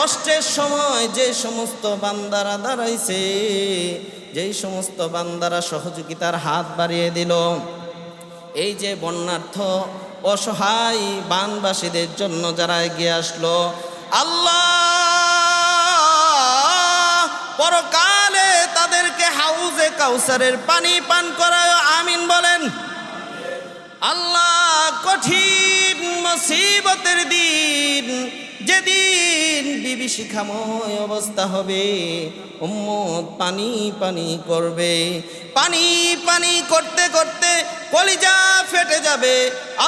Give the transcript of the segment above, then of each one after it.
কষ্টের সময় যে সমস্ত বান্দারা দাঁড়াইছে, যেই সমস্ত বান্দারা সহযোগিতার হাত বাড়িয়ে দিল। এই যে বন্যার্থ, অসহায় বানবাসীদের জন্য যারা এগিয়ে আসলো, আল্লাহ পরকালে তাদেরকে হাউজে কাউসারের পানি পান করায়, আমিন বলেন। আল্লাহ কঠিন মুসিবতের দিন যেদিন বিভীষিকাময় অবস্থা হবে, উম্মত পানি পানি করবে। পানি পানি করতে করতে কলিজা ফেটে যাবে।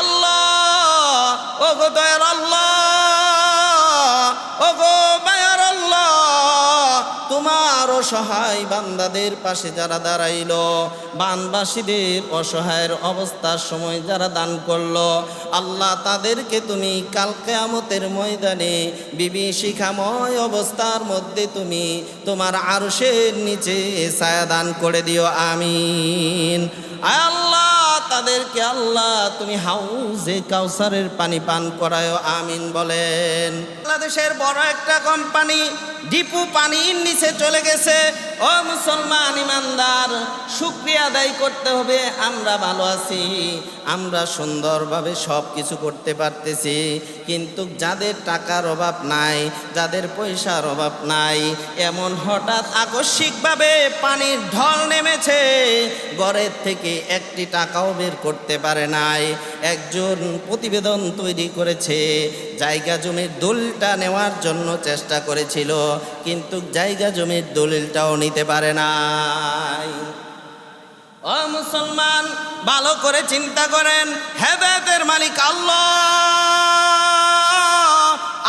আল্লাহ ও গো দয়ার আল্লাহ ও গো মায়ার আল্লাহ, তোমার অসহায় বান্দাদের পাশে যারা দাঁড়াইল, বানবাসীদের অসহায়ের অবস্থার সময় যারা দান করল আল্লাহ তাদেরকে তুমি কাল কেয়ামতের ময়দানে বিভীষিকাময় অবস্থার মধ্যে তুমি তোমার আরশের নিচে ছায়া দান করে দিও, আমিন। আল্লাহ, তাদেরকে আল্লাহ তুমি হাউজে কাউসারের পানি পান করায় আমিন বলেন। বাংলাদেশের বড় একটা কোম্পানি ডিপু পানির নিচে চলে গেছে। ও মুসলমান ইমানদার, শুক্রিয়া আদায় করতে হবে, আমরা ভালো আছি, আমরা সুন্দরভাবে সব কিছু করতে পারতেছি, কিন্তু যাদের টাকার অভাব নাই, যাদের পয়সার অভাব নাই, এমন হঠাৎ আকস্মিকভাবে পানির ঢল নেমেছে, ঘরের থেকে একটি টাকাও বের করতে পারে নাই একজন প্রতিবেদন তৈরি করেছে। জায়গা জমির দলিলটা নেওয়ার জন্য চেষ্টা করেছিল, কিন্তু জায়গা জমির দলিলটাও নিতে পারে নাই। ও মুসলমান, ভালো করে চিন্তা করেন, হেদায়তের মালিক আল্লাহ।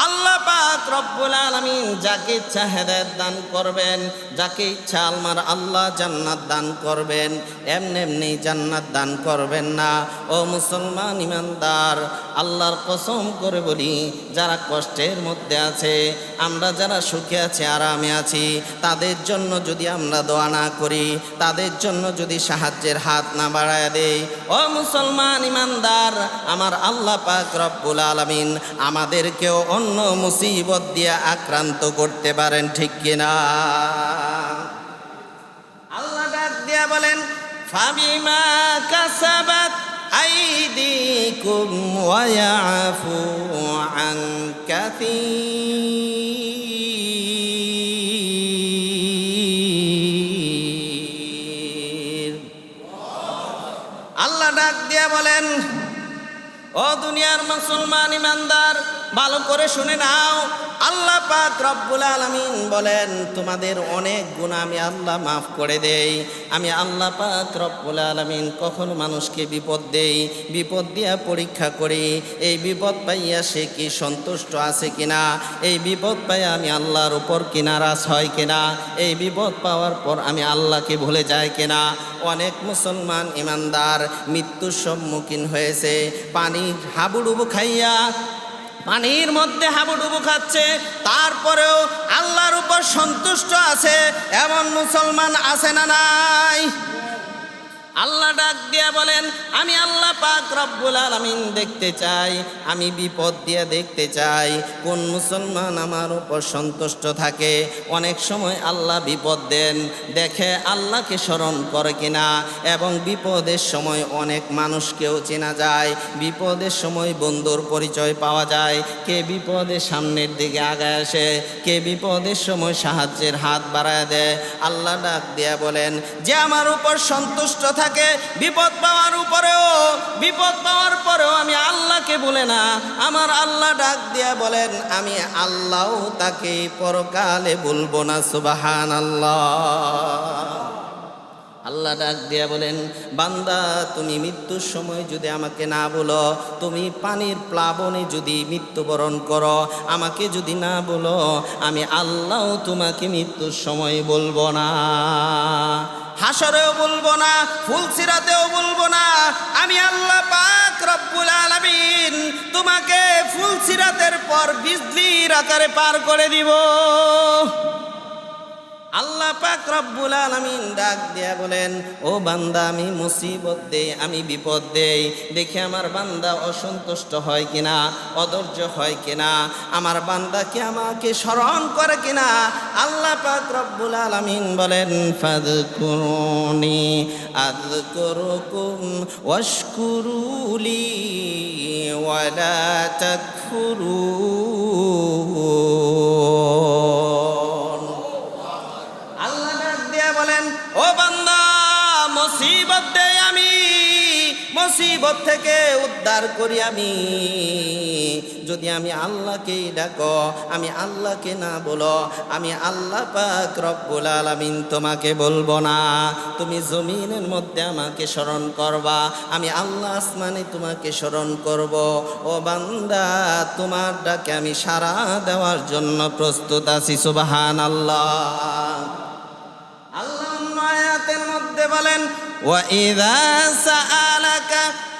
আল্লাহ পাক রব্বুল আলামিন যাকে ইচ্ছা হেদায়েত দান করবেন, যাকে ইচ্ছা আলমার আল্লাহ জান্নাত দান করবেন, এমনি এমনি জান্নাত দান করবেন না। ও মুসলমান ইমানদার, আল্লাহর কসম করে বলি, যারা কষ্টের মধ্যে আছে, আমরা যারা সুখে আছি, আরামে আছি, তাদের জন্য যদি আমরা দোয়া না করি, তাদের জন্য যদি সাহায্যের হাত না বাড়ায় দেই, ও মুসলমান ইমানদার, আমার আল্লাহ পাক রব্বুল আলামিন আমাদেরকেও অন্য মুসিবত দিয়ে আক্রান্ত করতে পারেন, ঠিক কিনা? আল্লাহ ডাক দিয়া বলেন, ফাবিমা আল্লাহ ডাক দিয়া বলেন, ও দুনিয়ার মুসলমান ইমানদার ভালো করে শুনে নাও। আল্লাহ পাক রব্বুল আলামিন বলেন, তোমাদের অনেক গুণা আমি আল্লাহ মাফ করে দেই। আমি আল্লাহ পাক রব্বুল আলামিন কখনো মানুষকে বিপদ দেই, বিপদ দিয়া পরীক্ষা করি। এই বিপদ পাইয়া সে কি সন্তুষ্ট আছে কিনা? এই বিপদ পাইয়া আমি আল্লাহর উপর কিনারাস হয় কিনা? এই বিপদ পাওয়ার পর আমি আল্লাহকে ভুলে যাই কিনা? অনেক মুসলমান ইমানদার মৃত্যুর সম্মুখীন হয়েছে। পানি হাবুডুবু খাইয়া পানির মধ্যে হাবুডুবু খাচ্ছে তারপরেও আল্লাহর উপর সন্তুষ্ট আছে এমন মুসলমান আছে না নাই? আল্লাহ ডাক দিয়া বলেন, আমি আল্লাহ পাক রব্বুল আলামিন দেখতে চাই, আমি বিপদ দিয়ে দেখতে চাই, কোন মুসলমান আমার উপর সন্তুষ্ট থাকে? অনেক সময় আল্লাহ বিপদ দেন, দেখে আল্লাহকে স্মরণ করে কিনা, এবং বিপদের সময় অনেক মানুষকেও চেনা যায়, বিপদের সময় বন্ধুর পরিচয় পাওয়া যায়, কে বিপদের সামনের দিকে আগায় আসে, কে বিপদের সময় সাহায্যের হাত বাড়ায় দেয়। আল্লাহ ডাক দিয়া বলেন, যে আমার উপর সন্তুষ্ট থাকে বিপদ পাওয়ার উপরেও, বিপদ পাওয়ার পরেও আমি আল্লাহকে বলে না, আমার আল্লাহ ডাক দিয়া বলেন, আমি আল্লাহও তাকে পরকালে বলব না সুবাহান আল্লাহ আল্লাহ ডাক দিয়া বলেন, বান্দা, তুমি মৃত্যুর সময় যদি আমাকে না বলো, তুমি পানির প্লাবনে যদি মৃত্যুবরণ করো, আমাকে যদি না বলো, আমি আল্লাহ তোমাকে মৃত্যুর সময় বলব না। হাসরেও বলব না, ফুলসিরাতেও বলব না। আমি আল্লাহ পাক রব্বুল আলামিন তোমাকে ফুলসিরাতের পর বিজলির আকারে পার করে দিব। আল্লাহ পাক রব্বুল আলামিন ডাক দিয়া বলেন, ও বান্দা, আমি মুসিবত দেই, আমি বিপদ দেই। দেখে আমার বান্দা অসন্তুষ্ট হয় কিনা, অধৈর্য হয় কিনা, আমার বান্দা কি আমাকে স্মরণ করে কিনা? আল্লাহ পাক রব্বুল আলামিন বলেন, ফাযকুরুনি, আযকুরুকুম ওয়াশকুরুলি ওয়ালা তাকফুরুন ও বান্দা, মুসিবত দেই আমি, মুসিবত থেকে উদ্ধার করি আমি। যদি আমি আল্লাহকেই ডাকো, আমি আল্লাহকে না বলো, আমি আল্লাহ পাক রব্বুল আলামিন তোমাকে বলব না। তুমি জমিনের মধ্যে আমাকে স্মরণ করবা, আমি আল্লাহ আসমানে তোমাকে স্মরণ করব। ও বান্দা, তোমার ডাকে আমি সারা দেওয়ার জন্য প্রস্তুত আছি সুবাহান আল্লাহ আয়াতের মধ্যে বলেন وَإِذَا سَأَلَكَ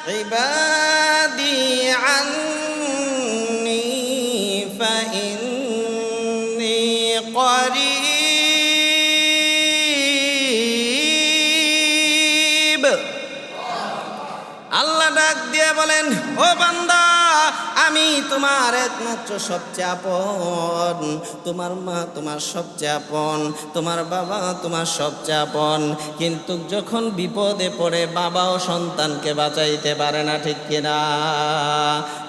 عِبَادِي عَنِّي فَإِنِّي قَرِيبٌ আল্লাহ ডাক দিয়ে বলেন ও বান্দা আমি তোমার একমাত্র সবচেয়ে আপন। তোমার মা তোমার সবচেয়ে আপন, তোমার বাবা তোমার সবচেয়ে আপন। কিন্তু যখন বিপদে পড়ে বাবাও সন্তানকে বাঁচাইতে পারে না, ঠিক কিনা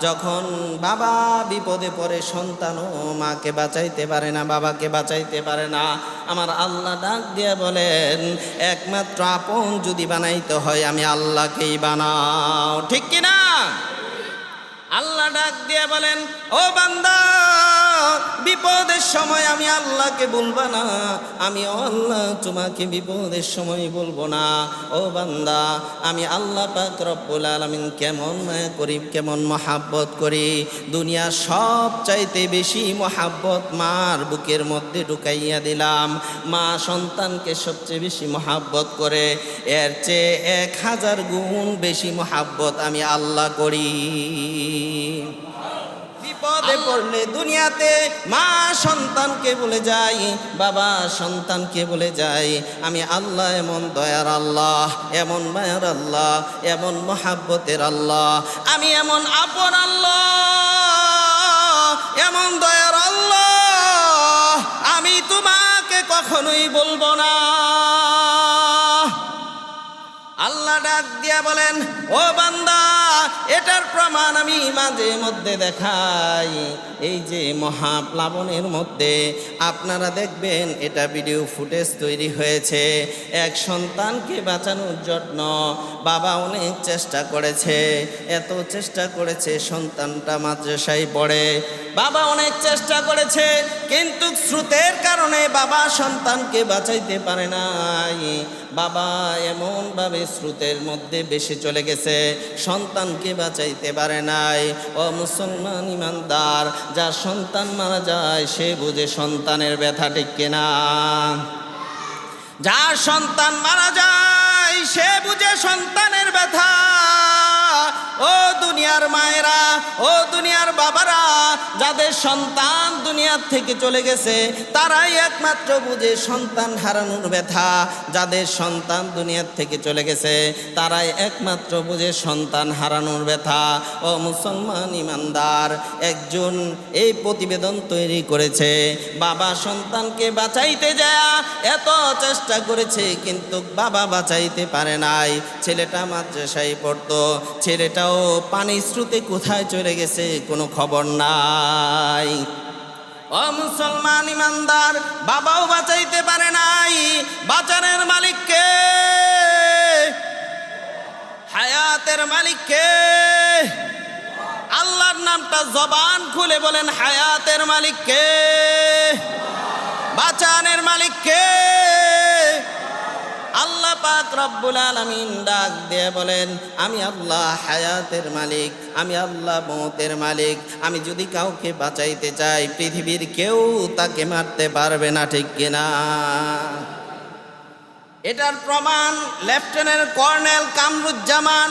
যখন বাবা বিপদে পড়ে সন্তানও মাকে বাঁচাইতে পারে না, বাবাকে বাঁচাইতে পারে না, আমার আল্লাহ ডাক দিয়ে বলেন, একমাত্র আপন যদি বানাইতে হয়, আমি আল্লাহকেই বানাও। ঠিক কিনা আল্লাহ ডাক দিয়ে বলেন ও বান্দা বিপদের সময় আমি আল্লাহকে বলব না আমি আল্লাহ তোমাকে বিপদের সময় বলব না। ও বান্দা, আমি আল্লাহ পাক রব্বুল আলামিন কেমন মায়া করি, কেমন মহাব্বত করি? দুনিয়া সব চাইতে বেশি মহাব্বত মার বুকের মধ্যে ঢুকাইয়া দিলাম। মা সন্তানকে সবচেয়ে বেশি মহাব্বত করে, এর চেয়ে এক হাজার গুণ বেশি মহাব্বত আমি আল্লাহ করি। বিপদে পড়লে দুনিয়াতে মা সন্তানকে বলে যাই বাবা সন্তানকে বলে যাই আমি আল্লাহ এমন দয়ার আল্লাহ এমন মায়ার আল্লাহ এমন মহাব্বতের আল্লাহ আমি এমন আপন আল্লাহ এমন দয়ার আল্লাহ আমি তোমাকে কখনোই বলব না। আল্লাহ ডাক দিয়া বলেন ও বান্দা এটার প্রমাণ আমি মাঝে মধ্যে দেখাই। এই যে মহাপ্লাবনের মধ্যে আপনারা দেখবেন এটা ভিডিও ফুটেজ তৈরি হয়েছে। এক সন্তানকে বাঁচানোর জন্য বাবা অনেক চেষ্টা করেছে। এত চেষ্টা করেছে সন্তানটা মাদ্রাসায় পড়ে। বাবা অনেক চেষ্টা করেছে, কিন্তু স্রোতের কারণে বাবা সন্তানকে বাঁচাইতে পারে নাই। বাবা এমনভাবে স্রোতের মধ্যে বেশি চলে গেছে। সন্তানকে বাঁচাইতে পারে নাই। ও মুসলমান ইমানদার, যার সন্তান মারা যায়, সে বুঝে সন্তানের ব্যথা ঠিক কিনা। যার সন্তান মারা যায়, সে বুঝে সন্তানের ব্যথা। ও দুনিয়ার মায়েরা, ও দুনিয়ার বাবারা, যাদের সন্তান দুনিয়ার থেকে চলে গেছে, তারাই একমাত্র বুঝে সন্তান হারানোর ব্যথা। যাদের সন্তান দুনিয়ার থেকে চলে গেছে, তারাই একমাত্র বুঝে সন্তান হারানোর ব্যথা। ও মুসলমান ইমানদার, একজন এই প্রতিবেদন তৈরি করেছে। বাবা সন্তানকে বাঁচাইতে যায় এত চেষ্টা করেছে, কিন্তু বাবা বাঁচাইতে পারে নাই। ছেলেটা মাদ্রাসায় পড়তো ছেলেটাও পানি স্রোতে কোথায় চলে গেছে কোনো খবর নাই। ও মুসলমান ইমানদার, বাবাও বাঁচাইতে পারে নাই বাঁচানের মালিককে, হায়াতের মালিককে। আল্লাহর নামটা জবান খুলে বলেন, হায়াতের মালিককে, বাঁচানের মালিককে। আল্লাহ পাক রব্বুল আলমিন ডাক দিয়ে বলেন, আমি আল্লাহ হায়াতের মালিক, আমি আল্লাহ মৌতের মালিক, আমি যদি কাউকে বাঁচাইতে চাই, পৃথিবীর কেউ তাকে মারতে পারবে না, ঠিক কিনা এটার প্রমাণ লেফটেন্যান্ট কর্নেল কামরুজ্জামান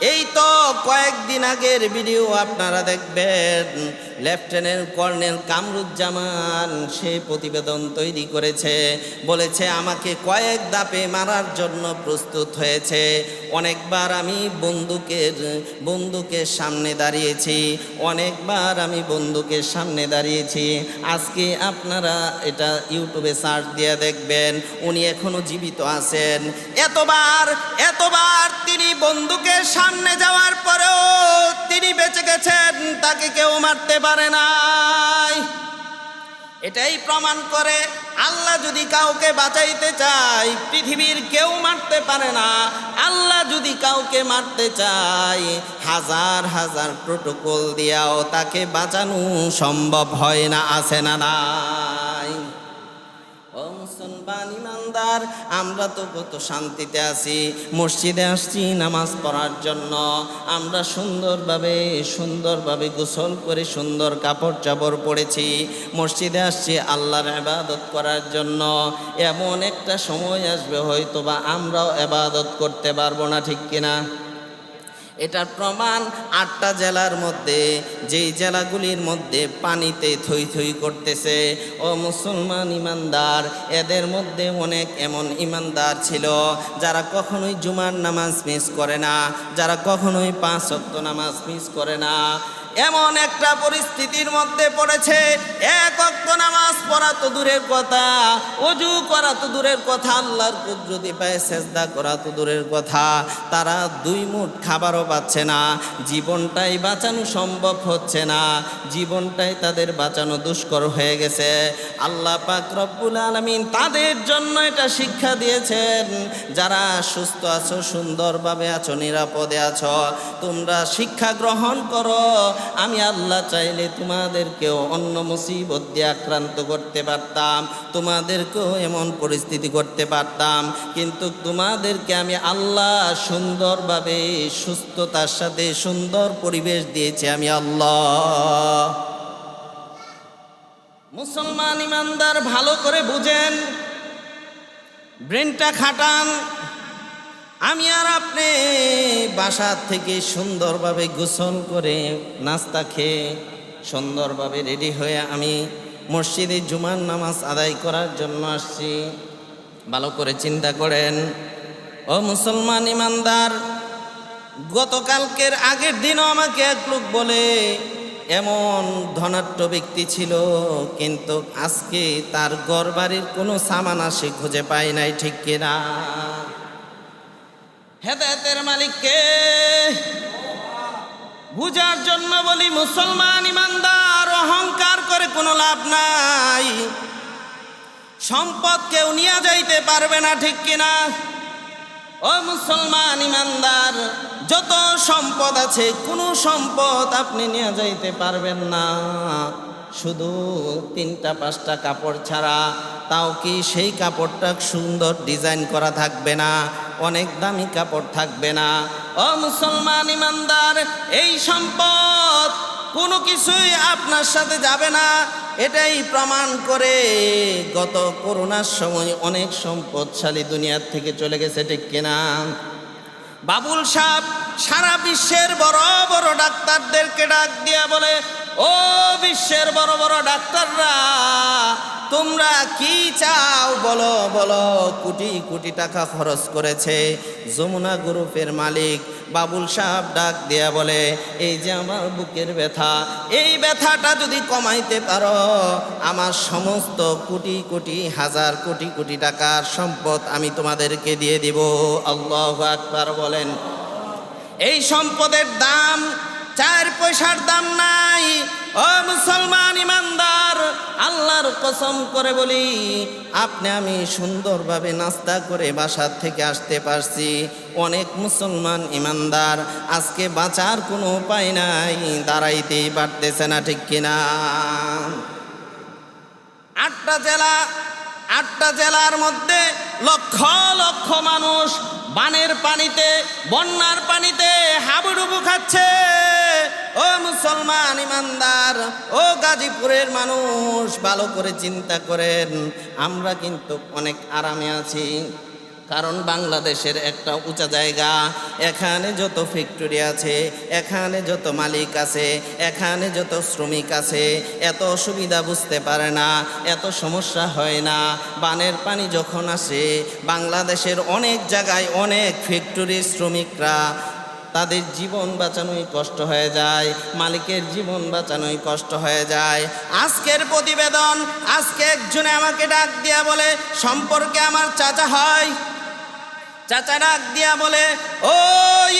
এই তো কয়েকদিন আগের ভিডিও আপনারা দেখবেন। লেফটেন্যান্ট কর্নেল কামরুজ্জামান সে প্রতিবেদন তৈরি করেছে। বলেছে, আমাকে কয়েক দাপে মারার জন্য প্রস্তুত হয়েছে। অনেকবার আমি বন্দুকের বন্দুকের সামনে দাঁড়িয়েছি। অনেকবার আমি বন্দুকের সামনে দাঁড়িয়েছি। আজকে আপনারা এটা ইউটিউবে সার্চ দিয়ে দেখবেন। উনি এখনও জীবিত আছেন। এতবার এতবার তিনি বন্দুকের সামনে যাওয়ার পরেও তিনি বেঁচে গেছেন, তাকে কেউ মারতে পারে নাই। এটাই প্রমাণ করে আল্লাহ যদি কাউকে বাঁচাইতে চায়, পৃথিবীর কেউ মারতে পারে না। আল্লাহ যদি কাউকে মারতে চায়, হাজার হাজার প্রোটোকল দিয়াও তাকে বাঁচানো সম্ভব হয় না, আছে না ও মুসলমান ইমানদার, আমরা তো কত শান্তিতে আছি। মসজিদে আসছি নামাজ পড়ার জন্য। আমরা সুন্দরভাবে সুন্দরভাবে গোসল করে সুন্দর কাপড় চাপড় পরেছি। মসজিদে আসছি আল্লাহর ইবাদত করার জন্য। এমন একটা সময় আসবে হয়তো বা আমরাও ইবাদত করতে পারব না, ঠিক কিনা? এটার প্রমাণ আটটা জেলার মধ্যে, যেই জেলাগুলির মধ্যে পানিতে থই থই করতেছে। ও মুসলমান ইমানদার, এদের মধ্যে অনেক এমন ইমানদার ছিল, যারা কখনোই জুমার নামাজ মিস করে না, যারা কখনোই পাঁচ সপ্ত নামাজ মিস করে না। এমন একটা পরিস্থিতির মধ্যে পড়েছে। এক অক্ত নামাজ পড়া তো দূরের কথা, অজু করা তো দূরের কথা, আল্লাহর কুদরতি পায়ে সেজদা করা তো দূরের কথা। তারা দুই মুঠ খাবারও পাচ্ছে না, জীবনটাই বাঁচানো সম্ভব হচ্ছে না, জীবনটাই তাদের বাঁচানো দুষ্কর হয়ে গেছে। আল্লাহ পাক রব্বুল আলমিন তাদের জন্য এটা শিক্ষা দিয়েছেন, যারা সুস্থ আছো, সুন্দরভাবে আছো, নিরাপদে আছো, তোমরা শিক্ষা গ্রহণ করো আমি আল্লাহ চাইলে তোমাদেরকেও অন্য মুসিবত দিয়ে আক্রান্ত করতে পারতাম, তোমাদেরকেও এমন পরিস্থিতি করতে পারতাম, কিন্তু তোমাদেরকে আমি আল্লাহ সুন্দরভাবে, সুস্থতার সাথে সুন্দর পরিবেশ দিয়েছি আমি আল্লাহ। মুসলমান ইমানদার ভালো করে বুঝেন, ব্রেনটা খাটান আমি আর আপনি বাসার থেকে সুন্দরভাবে গোসল করে নাস্তা খেয়ে সুন্দরভাবে রেডি হয়ে আমি মসজিদে জুমার নামাজ আদায় করার জন্য আসছি। ভালো করে চিন্তা করেন। ও মুসলমান ইমানদার, গতকালকের আগের দিনও আমাকে এক লোক বলে, এমন ধনাঢ্য ব্যক্তি ছিল, কিন্তু আজকে তার গড় বাড়ির কোনো সামান সে খুঁজে পায় নাই, ঠিক কিনা? হেদায়তের মালিককে বুঝার জন্য বলি, মুসলমান ইমানদার, অহংকার করে কোনো লাভ নাই। সম্পদ কেউ নিয়ে যাইতে পারবে না, ঠিক কিনা? ও মুসলমান ইমানদার, যত সম্পদ আছে, কোনো সম্পদ আপনি নিয়ে যাইতে পারবেন না। শুধু তিনটা, পাঁচটা কাপড় ছাড়া, তাও কি সেই কাপড়টা সুন্দর ডিজাইন করা থাকবে না? অনেক দামি কাপড় থাকবে না। ও মুসলমান ইমানদার, এই সম্পদ কোনো কিছুই আপনার সাথে যাবে না। এটাই প্রমাণ করে গত করোনার সময় অনেক সম্পদশালী দুনিয়ার থেকে চলে গেছে, ঠিক কিনা? বাবুল সাহ সারা বিশ্বের বড় বড় ডাক্তারদেরকে ডাক দিয়া বলে, ও বিশ্বের বড় বড় ডাক্তাররা তোমরা কি চাও? বলো বলো। কোটি কোটি টাকা খরচ করেছে যমুনা গ্রুপের মালিক। বাবুল সাহেব ডাক দিয়া বলে, এই যে আমার বুকের ব্যথা, এই ব্যথাটা যদি কমাইতে পারো, আমার সমস্ত কোটি কোটি, হাজার কোটি কোটি টাকার সম্পদ আমি তোমাদেরকে দিয়ে দিব। আল্লাহ আকবার বলেন। এই সম্পদের দাম চার পয়সার দাম নাই। ও মুসলমান ইমানদার, আল্লাহর কসম করে বলি, আপনি আমি সুন্দরভাবে নাস্তা করে বাসার থেকে আসতে পারছি। অনেক মুসলমান ইমানদার, আজকে বাঁচার কোনো উপায় নাই, দাঁড়াইতেই পারতেছে না, ঠিক কিনা? আটটা জেলা, আটটা জেলার মধ্যে লক্ষ লক্ষ মানুষ বানের পানিতে, বন্যার পানিতে হাবুডুবু খাচ্ছে। ও মুসলমান ইমানদার, ও গাজীপুরের মানুষ, ভালো করে চিন্তা করেন। আমরা কিন্তু অনেক আরামে আছি। কারণ বাংলাদেশের একটা উঁচা জায়গা। এখানে যত ফ্যাক্টরি আছে, এখানে যত মালিক আছে, এখানে যত শ্রমিক আছে, এত অসুবিধা বুঝতে পারে না, এত সমস্যা হয় না। বানের পানি যখন আসে, বাংলাদেশের অনেক জায়গায় অনেক ফ্যাক্টরির শ্রমিকরা তাদের জীবন বাঁচানোই কষ্ট হয়ে যায়, মালিকের জীবন বাঁচানোই কষ্ট হয়ে যায়। আজকের প্রতিবেদন, আজকে একজনে আমাকে ডাক দিয়া বলে, সম্পর্কে আমার চাচা হয়। চাচা ডাক দিয়া বলে, ও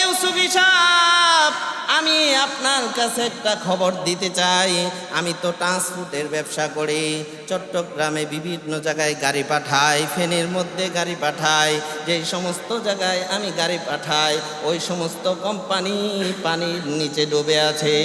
ইউসুফি সাহ আমি আপনার কাছে একটা খবর দিতে চাই। আমি তো ট্রান্সপোর্টের ব্যবসা করি। চট্টগ্রামে বিভিন্ন জায়গায় গাড়ি পাঠাই, ফেনের মধ্যে গাড়ি পাঠাই। যেই সমস্ত জায়গায় আমি গাড়ি পাঠাই, ওই সমস্ত কোম্পানি পানির নিচে ডুবে আছে।